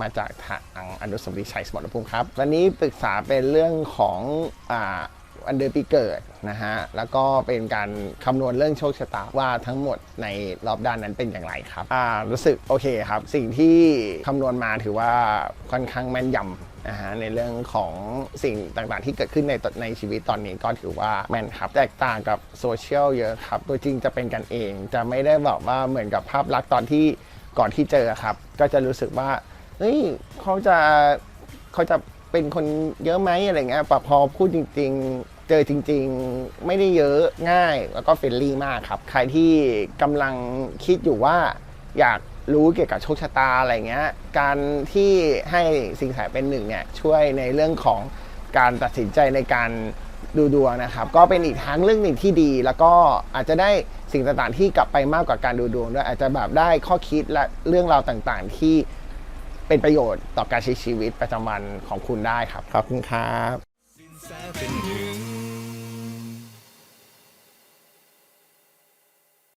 มาจากทางอนุสาวรีย์ชัยสมรภูมิครับ วันนี้ปรึกษาเป็นเรื่องของอ่าวันเดือนปีเกิดนะฮะ แล้วก็เป็นการคำนวณเรื่องโชคชะตาว่าทั้งหมดในรอบด้านนั้นเป็นอย่างไรครับ อ่า รู้สึกโอเคครับ สิ่งที่คำนวณมาถือว่าค่อนข้างแม่นยำนะฮะในเรื่องของสิ่งต่างๆที่เกิดขึ้นในในชีวิตตอนนี้ก็ถือว่าแม่นครับ แตกต่างกับโซเชียลเยอะครับ ตัวจริงจะเป็นกันเอง จะไม่ได้บอกว่าเหมือนกับภาพลักษณ์ตอนที่ก่อนที่เจอครับ ก็จะรู้สึกว่า เฮ้ยเขาจะเขาจะเป็นคนเยอะไหมอะไรเงี้ยแต่พอพูดจริง ๆ เจอจริง ๆ ไม่ได้เยอะง่ายแล้วก็เฟรนลี่มากครับ ใครที่กำลังคิดอยู่ว่าอยากรู้เกี่ยวกับโชคชะตาอะไรเงี้ย การที่ให้สิงแสเป็นหนึ่งเนี่ยช่วยในเรื่องของการตัดสินใจในการดูดวงนะครับ ก็เป็นอีกทางเรื่องหนึ่งที่ดี แล้วก็อาจจะได้สิ่งต่างๆที่กลับไปมากกว่าการดูดวงด้วยอาจจะแบบได้ข้อคิดและเรื่องราวต่างๆ ที่ เป็นประโยชน์ต่อการใช้ชีวิตประจำวันของคุณได้ครับ ขอบคุณครับ